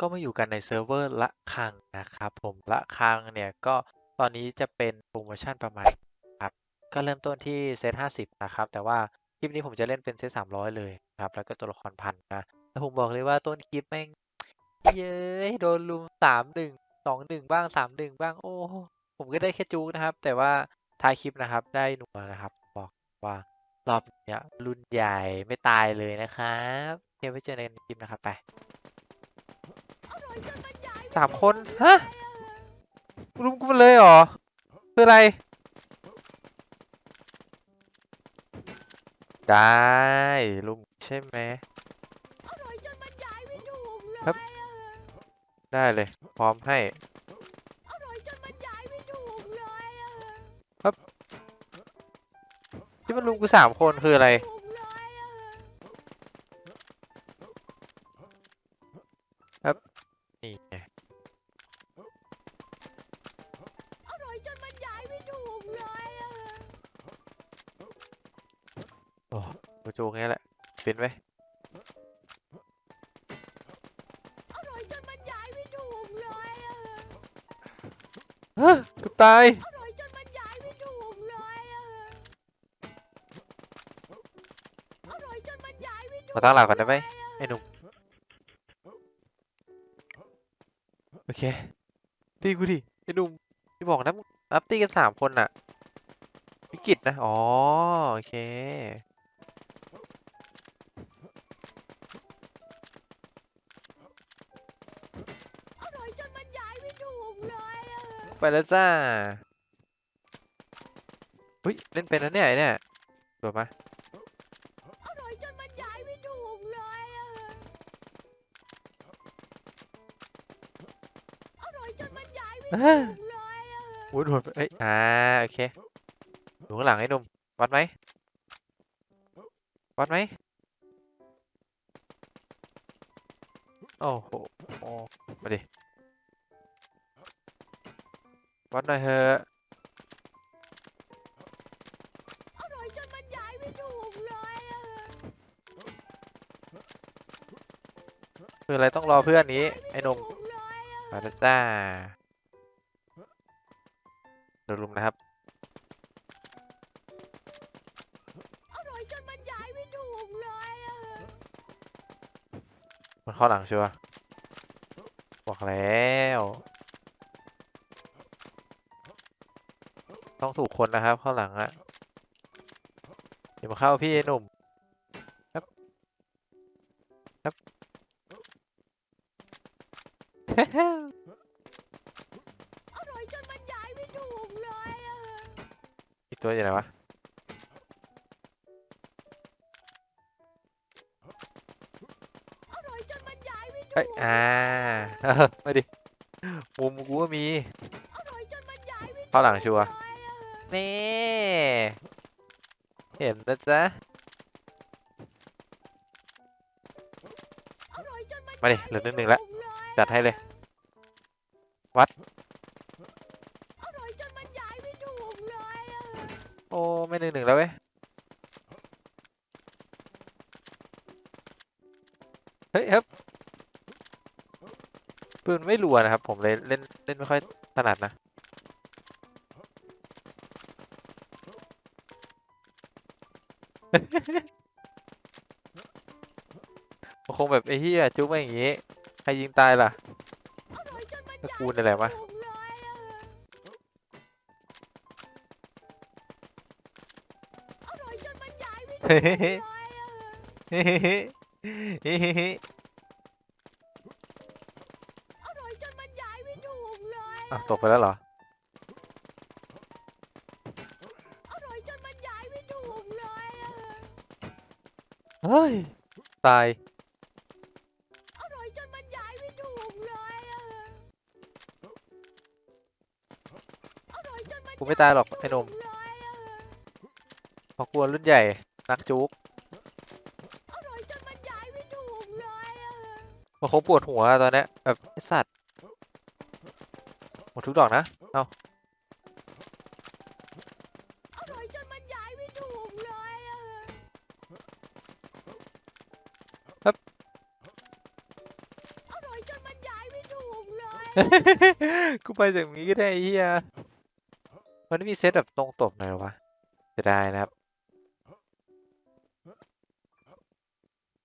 ก็มาอยู่กันในเซิร์ฟเวอร์ละคังนะครับผมละคังเนี่ยก็ตอนนี้จะเป็นโปรโมชั่นประมาณครับก็เริ่มต้นที่เซต50นะครับแต่ว่าคลิปนี้ผมจะเล่นเป็นเซต300เลยครับแล้วก็ตัวละครพันนะแล้วผมบอกเลยว่าต้นคลิปแม่งเย้ยโดนลุมสามหนึ่งสองหนึ่งบ้างสามหนึ่งบ้างโอ้ผมก็ได้แค่จูกนะครับ แต่ว่าท้ายคลิปนะครับได้หนัวนะครับ บอกว่ารอบเนี้ยรุ่นใหญ่ไม่ตายเลยนะครับเดี๋ยวไว้เจอในคลิปนะครับไป สามคน ฮะรุมกูมาเลยเหรอคืออะไร ได้ลุงใช่ไหมครับ ได้เลย พร้อมให้ที่มันลุมกูสามคนคืออะไร สูงแค่แหละเป็นไหมอร่อยจนบรรยายไม่ถูกเลยอะฮะกูตาย อร่อยจนบรรยายไม่ถูกเลยอะอร่อยจนบรรยายไม่ถูกมาตั้งหลักกันได้ไหมไอ้หนุ่มโอเคตีกูดิไอ้หนุ่มที่บอกนะอัพตีกันสามคนน่ะพิกิตนะ อ๋อ โอเค ไปแล้วจ้าเฮ้ยเล่นเป็นนะเนี่ยเนี่ยโดดมาอร่อยจนมันย้ายไม่ถูกเลยอะอร่อยจนมันย้ายไม่ถูกเลยอะโอ้ยโดดไปเอ้ยอ่าโอเคอยู่ข้างหลังไอ้หนุ่มวัดไหมวัดไหมโอ้โหโอ้มาดิ วัดหน่อยเถอรออะคืออะไรต้องรอเพื่อนนี้ ไอ้หนุ่มถูกเมาจ้าเดี๋ยวลุมนะครับ อร่อยจนบรรยายไม่ถูกเลยมันข้อหลังใช่ปะบอกแล้ว ต้องถูกคนนะครับ ข้างหลังอะเดี๋ยวมาเข้าพี่หนุ่มครับครับอร่อยจนบรรยายไม่ถูกเลยอีกตัวอยู่ไหนวะอร่อยจนบรรยายไม่ถูกเอ้ยอ่าไอมาดิมุมกูก็มีข้างหลังชัวร์ นี่ เห็นนะจ๊ะ มาดิเหลือนิดหนึ่งแล้ว จัดให้เลย วัดโอ้ ไม่หนึ่งหนึ่งแล้วเว้ย เฮ้ยครับปืนไม่รัวนะครับ ผมเลยเล่นเล่นไม่ค่อยถนัดนะ มันคงแบบไอ้เหี้ยจุ๊บมาอย่างงี้ ใครยิงตายล่ะก็กูนี่แหละวะเฮ้ยเฮ้ยเฮ้ยเฮ้ยเฮ้ยอะตกไปแล้วเหรอ ฮ้ย ตาย อร่อยจนบรรยายไม่ถูกเลยอร่อยจนกูไม่ตายหรอกไอ้หนุ่มพอกลัวรุ่นใหญ่ นักจุกอร่อยจนบรรยายไม่ถูกเลยมัคงปวดหัวตอนนี้แบบสัตว์หมดทุกดอกนะ เอา กูไปจากนี้ก็ได้ไอ้เฮียมันไม่มีเซตแบบตรงตบหน่อยเหรอวะจะได้นะครับ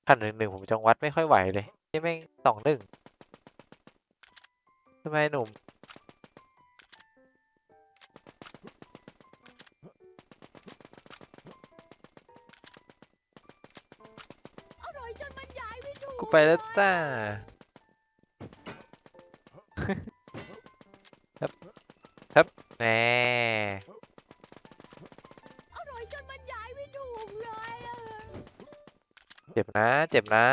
พันหนึ่งหนึ่งผมจังวัดไม่ค่อยไหวเลยนี่แม่งสองหนึ่งทำไมหนุ่มอร่อยจนบรรยายไม่ถูกกูไปแล้วจ้า น่ อร่อยจนบรรยายไม่ถูกเลยอะเจ็บนะ เจ็บนะ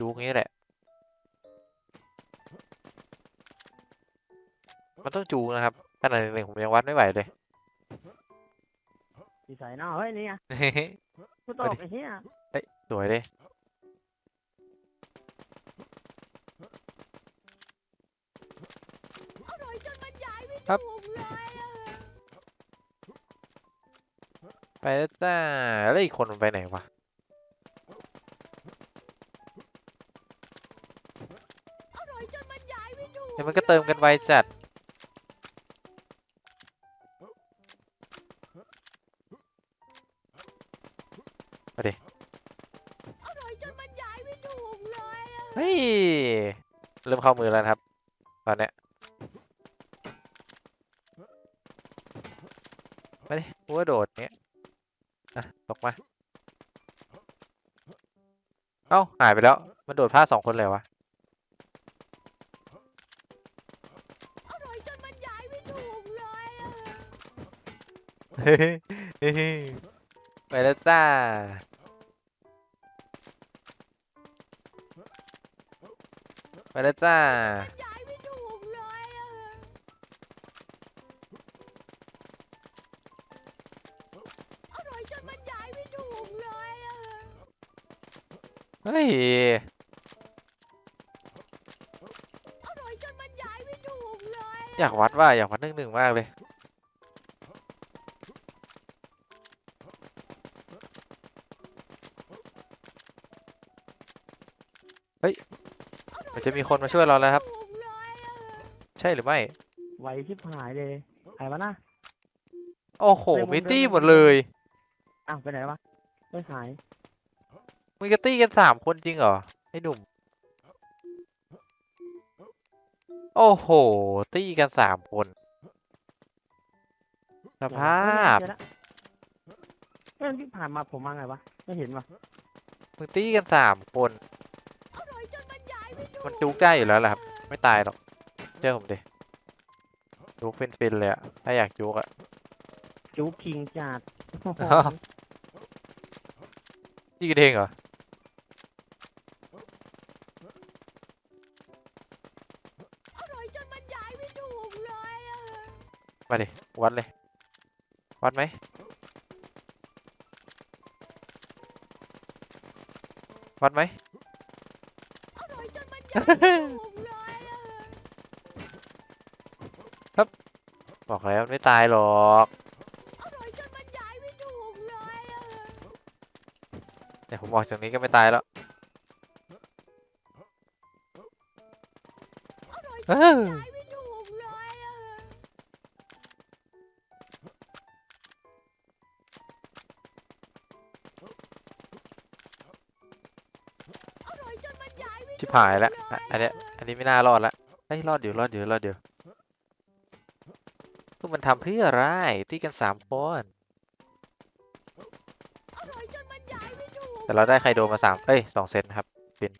ดูงี้แหละ มันต้องจูงนะครับขนาดหนึ่งๆผมยังวัดไม่ไหวเลยสีใสเนาะเฮ้ยนี่ไงกูตเอากดิไอ้เหี้ยเฮ้ยสวยเลย อร่อยจนบรรยายไม่ ครับถูกเลยอะไปแล้วจ้าแล้วอีกคนมันไปไหนวะอร่อยจนบรรยายไม่ถูกเดี๋ยวมันก็เติมกันไวจัดอร่อยจนบรรยายไม่ถูกเลยอะเฮ้ย เริ่มเข้ามือแล้วนะครับ ตอนเนี้ย ว่าโดดเนี้ยอะตกมา เอ้า หายไปแล้ว มันโดดพลาดสองคนเลยวะอร่อยจนบรรยายไม่ถูกเลยอะเฮ้ยไปแล้วจ้า ไปแล้วจ้า บรร เฮ้ย อร่อยจนบรรยายไม่ถูกเลยอยากวัดว่าอยากวัดหนึ่งหนึ่งมากเลยเฮ้ยมันจะมีคนมาช่วยเราแล้วครับ ถูกเลยอะใช่หรือไม่ไวชิบหายเลยใครวะน่ะโอ้โหในวงมิเดิมตี้ในวงหมดเลย อ้าวไปไหนวะไม่หาย มึงจะตี้กันสามคนจริงเหรอไอ้หนุ่ม โอ้โห ตี้กันสามคน สภาพเจอแล้วเฮ้ยที่ผ่านมาผมมาไงวะ ไม่เห็นวะมึงตี้กันสามคนอร่อยจนบรรยายไม่ถูกมันจุกได้อยู่แล้วแหละครับ ไม่ตายหรอก เชื่อผมดิจุกฟินๆเลยอะถ้าอยากจุกอะ จูคิงจัดโอ้โหอ้าวยี่กันเองเหรออ มาดิ วัดเลย วัดไหมวัดไหมอร่อยจนบรรยายไม่ถูกเลยอะบอกแล้วไม่ตายหรอกอร่อยจนบรรยายไม่ถูกเลยอะแต่ผมออกจากนี้ก็ไม่ตายแล้วอร่อยจเอนบรรอ หายแล้วเอะอันเนี้ยอันนี้ไม่น่ารอดละเฮ้ยรอดอยู่รอดอยู่รอดอยู่คือมันทำเพื่ออะไรตีกันสามคนอร่อยจนบรรยายไม่ถูกแต่เราได้ไคโดมาสามเอ้ยสองเซตนะครับเป็น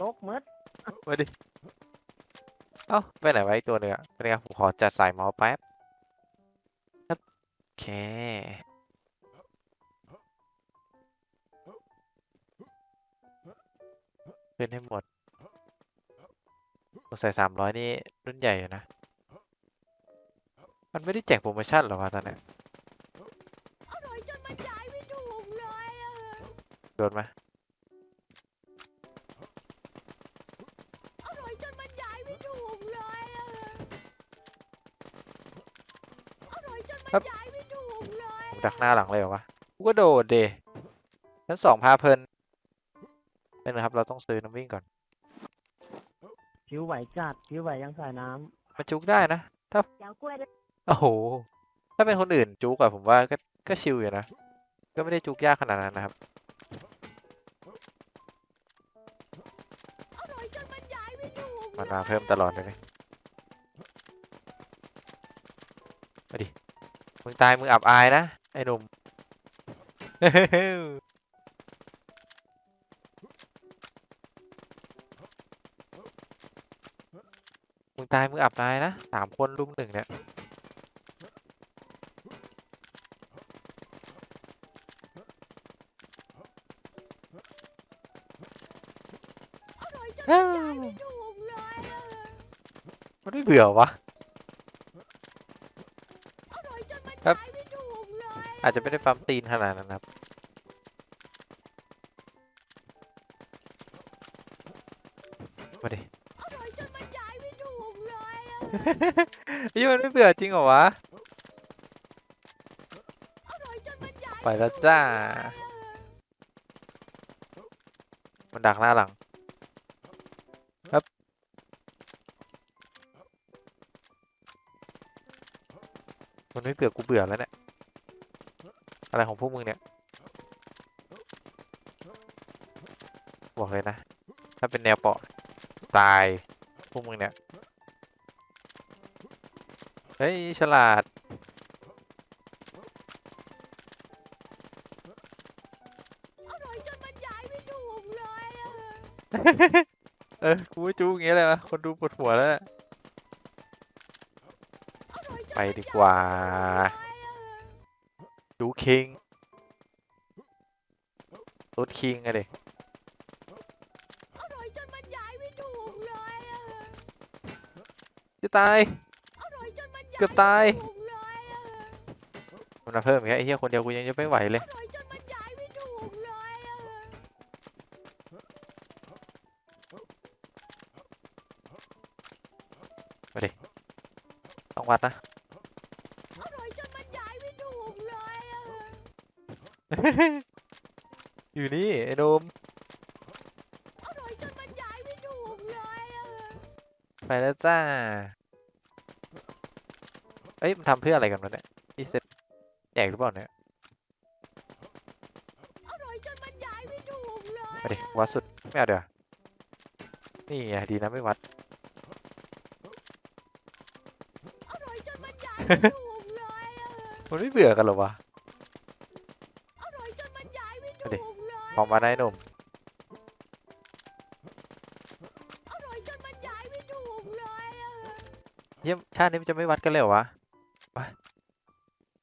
ตกมืดมาดิ เอ้า ไปไหนไวะอีกตัวหนึ่งอะเป็นไงผมขอจัดสายเมาส์แป๊บครับโอเค เป็นให้หมดผมใส่สามร้อยนี่รุ่นใหญ่อยู่นะ มันไม่ได้แจกโปรโมชั่นเหรอวะตอนเนี้ยอร่อยจนบรรยายไม่ถูกเลยอะโดนไหมอร่อยจนบรรยายไม่ถูกเลยอะอร่อยจนบรรยายไม่ถูกเลยผมดักหน้าหลังเลยเหรอวะ กูก็โดดเดชั้นสองพาเพลิน เป็นนะครับ เราต้องซื้อน้ำวิ่งก่อนผิวไหวจัดผิวไหวยังสายน้มันจุกได้นะถ้าเดี๋ยวกล้วยด้วยโอ้โห ถ้าเป็นคนอื่นจุกอะผมว่าก็ก็ชิลอยู่นะ ก็ไม่ได้จุกยากขนาดนั้นนะครับ อร่อยจนบรรยายไม่ถูกมันมาเพิ่มตลอดเลยนะมาดิ มึงตายมึงอับอายนะ ไอ้หนุ่ม ตายมึงอับอายนะสามคนรุมหนึ่งเนี่ยมันไม่เบื่อวะอร่อยจนบรรครัยาบอาจจะไม่ได้ปั๊มตีนขนาดนั้นครับ ยอะนี่มันไม่เบื่อจริงเหรอวะอร่อยจนบรรยายไปแล้วจ้า มันดักหน้าหลัง ครับ มันไม่เบื่อกูเบื่อแล้วเนี่ย อะไรของพวกมึงเนี่ย บอกเลยนะ ถ้าเป็นแนวเปาะตาย พวกมึงเนี่ย เฮ้ย ฉลาด อร่อยจนบรรยายไม่ถูกเลยอะเออกูไม่จู้อย่างเงี้ยเลยวะคนดูปวดหัวแล้วเนี่ย อร่อยจนไปดีกว่าเลยอะจูคิงรถคิงอะเด็อร่อยจนบรรยายไม่ถูกเลยอะจะตาย เกือบตายไม่ถูกเลยอะมันมาเพิ่มอีกแล้วไอ้เหี้ยคนเดียวกูยังจะไม่ไหวเลยอร่อยจนบรรยายไม่ถูกเลยอะต้องวัดนะอร่อยจนบรรยายไม่ถูกเลยอะอยู่นี่ไอ้โดมอร่อยจนบรรยายไม่ถูกเลยอะไปแล้วจ้า เอ้ยมันทำเพื่ออะไรกันวะเนี่ยอีเซ็ตแจกหรือเปล่าเนี่ยอร่อยจนบรรยายไม่ถูกเลยมาดิวัดสุดไม่เอาเดี๋ยวานี่ไงดีนะไม่วัด อร่อยจนบรรยายไม่ถูกเลยอะมันไม่เบื่อกันเหรอวะอร่อยจนบรรยายไม่มาถูดิกเลยพร้อมมาได้หนุ่มอร่อยจนบรรยายไม่ถูกเลยอะเยี่ยมชาตินี้มันจะไม่วัดกันเลยเหรอวะ ไป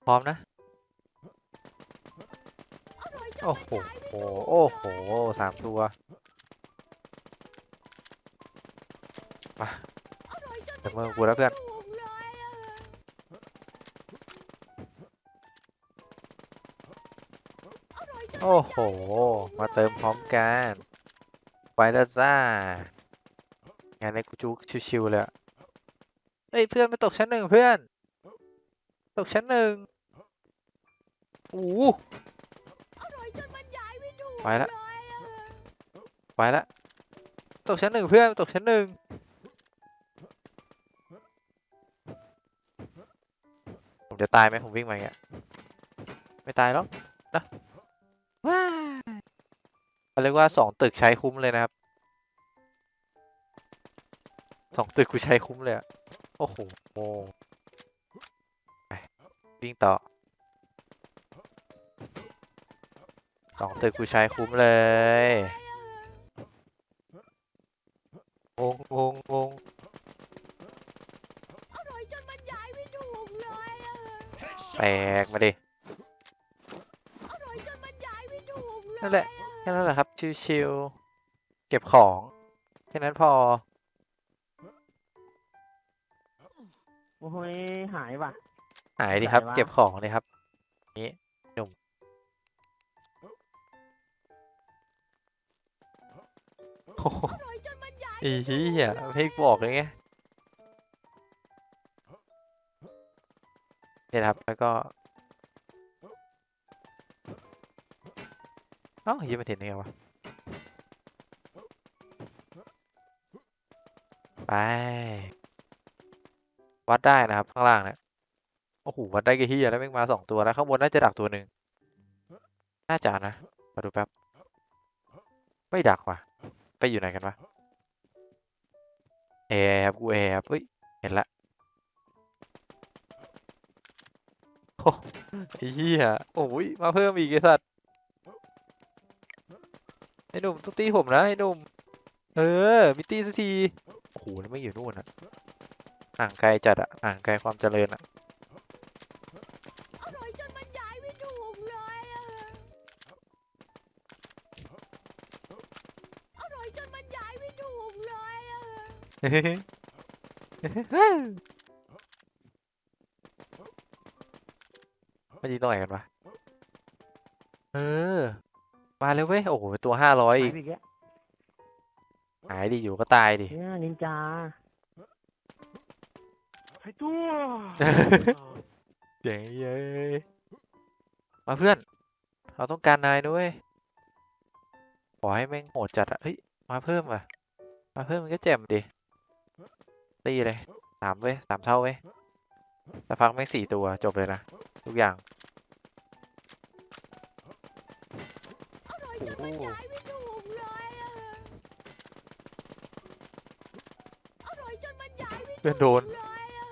พร้อมนะอร่อยจนโอ้โห โอ้โหสามตัวอร่อยจนบรเดี๋ยวมือกูแล้วเพื่อนโอ้โห มาเติมพร้อมกัน ไปแล้วจ้า งานในกูจุกชิวๆเลยเฮ้ย เพื่อนมาตกชั้นหนึ่งเพื่อน ตกชั้นหนึ่งโอ้โหอร่อยจนบรรยายไม่ถูกไปละเลยอะไปละตกชั้นหนึ่งเพื่อนตกชั้นหนึ่งผมจะตายไหมผมวิ่งมาอย่างเงี้ยไม่ตายหรอกนะว้ายเขาเรียกว่าสองตึกใช้คุ้มเลยนะครับสองตึกกูใช้คุ้มเลยอะโอ้โหไป วิ่งต่อสองตึกกูใช้คุ้มเลยงงงงงงอร่อยจนบรรยายไม่ถูกเลยอะแตกมาดิ อร่อยจนบรรยายไม่ถูกเลยนั่นแหละ แค่นั้นแหละครับ ชิวๆ เก็บของ แค่นั้นพอ โอ้ยหายว่ะ หายดีครับ เก็บของเลยครับ นี่หนุ่มโอ้โหอีเหี้ยเพกบอกเลยไงเนี่ยครับ แล้วก็เอ้ายังไม่เห็นยังไงวะไป วัดได้นะครับ ข้างล่างเนี่ย โอ้โหวัดได้กี่ที่แล้วแม่งมาสองตัวแล้วข้างบนน่าจะดักตัวหนึ่งน่าจะนะมาดูแป๊บไม่ดักว่ะ ไปอยู่ไหนกันวะแอบกูแอบเฮ้ยเห็นละโอ้ไอ้เหี้ยโอ้ยมาเพิ่มอีกไอ้สัตว์ไอ้หนุ่มต้องตีผมนะไอ้หนุ่มเออมิตีสักทีโอ้โหแล้วไม่อยู่นู่นอะห่างไกลจัดอะห่างไกลความเจริญอะ มันยิงตรงไหนกันวะ เออ มาเลยเว้ย โอ้โห ตัวห้าร้อยอีกหายไปอีกแล้วหายดิอยู่ก็ตายดิ เนี่ยนินจาไอ้ตัวเจ๋งเย้ยมาเพื่อน เราต้องการนายด้วย ขอให้แม่งโหดจัดอะเฮ้ย มาเพิ่มอะ มาเพิ่มมันก็แจ่มดิ ตีเลยสามเว้ยสามเท่าเว้ยสักพักแม่งสี่ตัวจบเลยนะ ทุกอย่างอร่อยจนบรรยายไม่ถูกเลยอะอร่อยจนบรรยายไม่เพื่อนโดนเลยอะ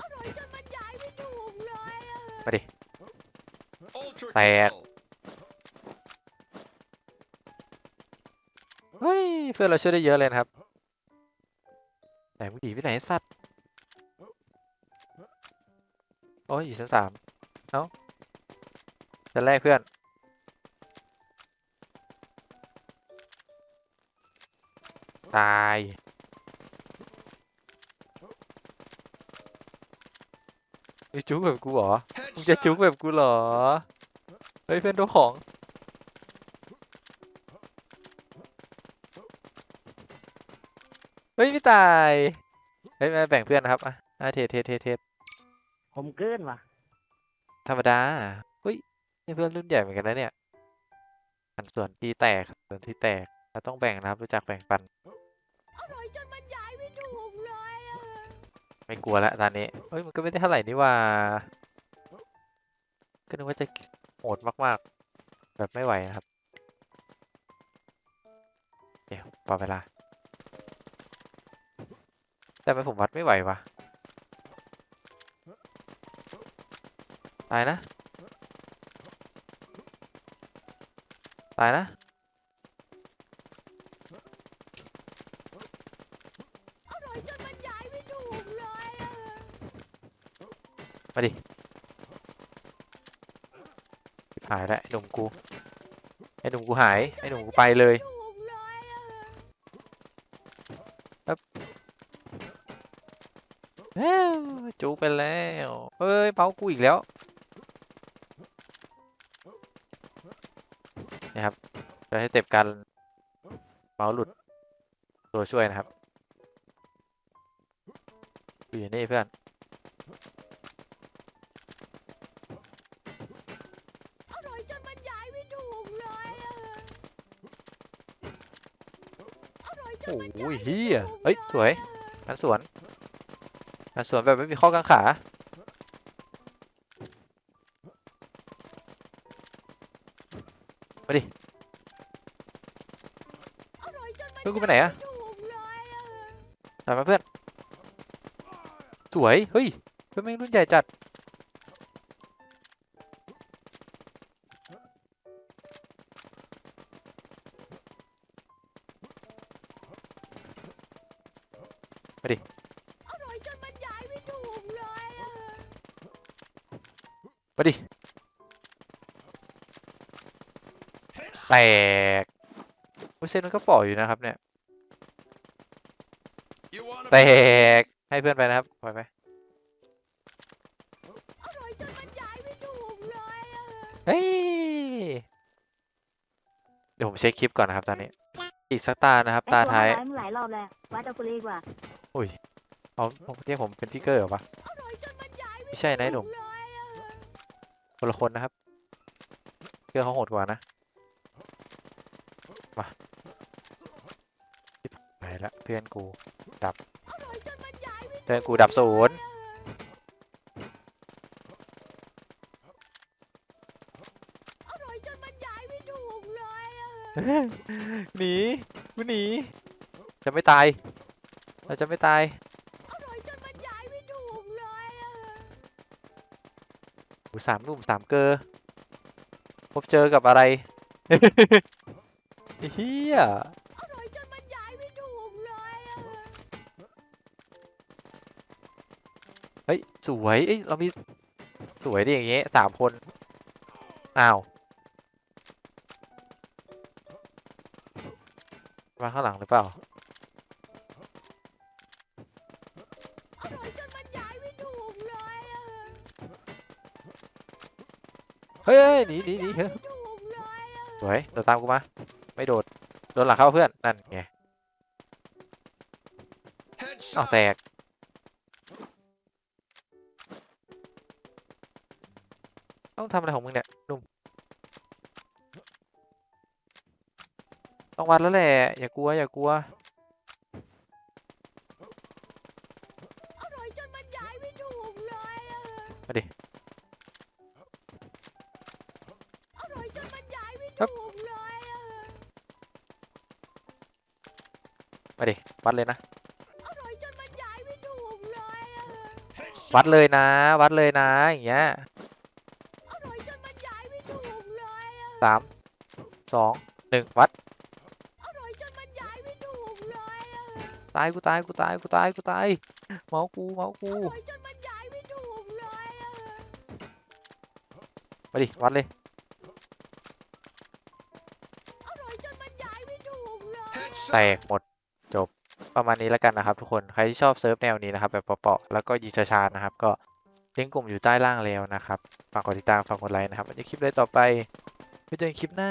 อร่อยจนบรรยายไม่ถูกเลยอะมาดิ Ultra Tẹt. kill. เพื่อนเราช่วยได้เยอะเลยนะครับไหนมึงดีไปไหนสัตว์โอ้ยอยู่ชั้นสามเอ้าชั้นแรกเพื่อนตายมึงจุกแบบกูเหรอมึงจะจุก Headshot. แบบกูเหรอ เฮ้ยเพื่อนโดนของ เฮ้ยไม่ตาย เฮ้ยมาแบ่งเพื่อนนะครับอะอะเทสเทสเทสเทสผมเกินว่ะธรรมดาเฮ้ยนี่เพื่อนรุ่นใหญ่เหมือนกันนะเนี่ยอันส่วนที่แตกส่วนที่แตกเราต้องแบ่งนะครับรู้จักแบ่งปันอร่อยจนบรรยายไม่ถูกเลยอะไม่กลัวละตอนนี้เฮ้ยมันก็ไม่ได้เท่าไหร่นี่หว่าก็นึกว่าจะโหดมากๆ แบบไม่ไหวนะครับ เดี๋ยวปอเวลา แต่ทำไมผมวัดไม่ไหววะตายนะ ตายนะ อร่อยจนบรรยายไม่ถูกเลยอะมาดิหายแล้วไอ้หนุ่มกู ไอ้หนุ่มกูหาย ไอ้หนุ่มกูไปเลยถูกเลยอะ เอ้ วจูไปแล้วเฮ้ยเมาส์กูอีกแล้วนี่ครับจะให้เต็บกันเมาส์หลุดตัวช่วยนะครับอยู่นี่เพื่อนอร่อยจนบรรยายไม่ถูกเลยอะอร่อยจนโอ้บรรยายยไม่เฮียถูกเฮ้ยสวยเลอะกันสวน กันสวนแบบไม่มีข้อกังขา มาดิอร่อยจนบรรเพื่อนกูยายไปไหนอะม่ถูกเลยอะตามมาเพื่อน สวย เฮ้ย เพื่อนแม่งรุ่นใหญ่จัด แตกโอ้ยเซนมันก็ปล่อยอยู่นะครับเนี่ย You wanna แตก ให้เพื่อนไปนะครับปล่อยไปอร่อยจนบรรยายไม่ถูกเลยอะเฮ้ย เดี๋ยวผมเช็คคลิปก่อนนะครับตอนนี้ อีกสักตานะครับ ตาท้ายไอ้ตัวมันหลายรอบแล้ววัดเอากุลีดีกว่าอ๋อผมเรียกผมเป็นพี่เกอร์เหรอวะอร่อยจนบรรยายไม่ไม่ใช่นะไอ้หนุ่มถูกเลยอะคนละคนนะครับเกอร์เขาโหดกว่านะ พื่อนกูดับอร่อยจนบรรยายไม่เพื่อนกูดับศูนย์อร่อยจนบรรยายไม่ถูกเลยอะหนีกูหนี จะไม่ตาย เราจะไม่ตายอร่อยจนบรรยายไม่ถูกเลยอะกูสามหนุ่มสามเกอร์พบเจอกับอะไรไอ้เฮีย สวยเอ้ยเรามีสวยดิอย่างเงี้ยสามคนอ้าวมาข้างหลังหรือเปล่าอร่อยจนบรรยายไม่ถูกเลยอะเฮ้ยเฮ้ยหนีหนีหนีเฮ้ยไม่ถูกเลยอะสวยโดดตามกูมาไม่โดดโดนหลังเข้าเพื่อนนั่นไงอ้าว Headshot. แตก ต้องทำอะไรของมึงเนี่ยหนุ่มต้องวัดแล้วแหละ อย่ากลัว อย่ากลัวอร่อยจนบรรยายไม่ถูกเลยอะมาดิ อร่อยจนบรรยายไม่ครับถูกเลยอะมาดิ วัดเลยนะ อร่อยจนบรรยายไม่ถูกเลยอะวัดเลยนะ วัดเลยนะ อย่างเงี้ย อร่อยจนบรรยายไม่ถูกเลยอะ สามสองหนึ่งวัดอร่อยจนบรรยายไม่ถูกเลยอะตายกูตายกูตายกูตายกูตายเมาส์กูเมาส์กูอร่อยจนบรรยายไม่ถูกเลยอะมาดิวัดเลยอร่อยจนบรรยายไม่ถูกเลยแต Headshot. กหมดจบประมาณนี้แล้วกันนะครับ ทุกคนใครที่ชอบเซิร์ฟแนวนี้นะครับแบบเปาะๆแล้วก็ยิงช้าๆนะครับ ก็ลิงก์กลุ่มอยู่ใต้ล่างแล้วนะครับฝากกดติดตามฝากกดไลค์นะครับไว้เจอคลิปเลยต่อไป ไว้เจอกันคลิปหน้า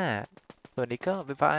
ส่วนนี้ก็บ๊ายบาย